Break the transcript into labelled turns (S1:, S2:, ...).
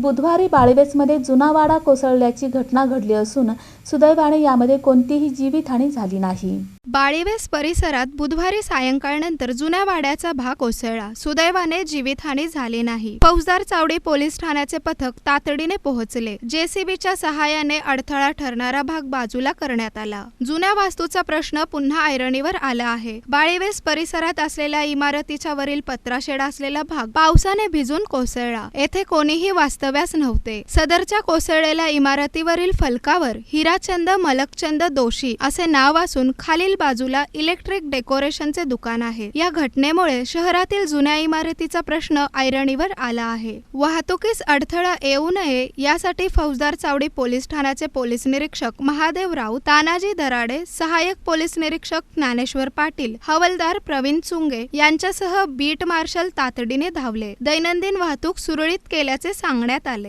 S1: बुधवारी बाळवेसमध्ये जुना वाडा कोसळल्याची घटना घडली असून सुदैवाने यामध्ये कोणतीही जीवितहानी झाली नाही.
S2: बाळीवेस परिसरात बुधवारी सायंकाळनंतर जुन्या वाड्याचा भाग कोसळला. सुदैवाने जीवितहानी झाली नाही. फौजदार चावडी पोलीस ठाण्याचे पथक तातडीने पोहोचले. जेसीबीच्या सहाय्याने अडथळा ठरणारा भाग बाजूला करण्यात आला. जुन्या वास्तूचा प्रश्न पुन्हा ऐरणीवर आला आहे. बाळीवेस परिसरात असलेल्या इमारतीच्या वरील पत्राशेड असलेला भाग पावसाने भिजून कोसळला. येथे कोणीही वास्तव्यास नव्हते. सदरच्या कोसळलेल्या इमारतीवरील फलकावर हिराचंद मलकचंद दोषी असे नाव असून खालील बाजूला इलेक्ट्रिक डेकोरेशनचे दुकान आहे. या घटनेमुळे शहरातील जुन्या इमारतीचा प्रश्न ऐरणीवर आला आहे. वाहतुकीस अडथळा येऊ नये यासाठी फौजदार चावडी पोलीस ठाण्याचे पोलीस निरीक्षक महादेव राऊत तानाजी दराडे सहाय्यक पोलीस निरीक्षक ज्ञानेश्वर पाटील हवलदार प्रवीण चुंगे यांच्यासह बीट मार्शल तातडीने धावले. दैनंदिन वाहतूक सुरळीत केल्याचे सांगण्यात आले.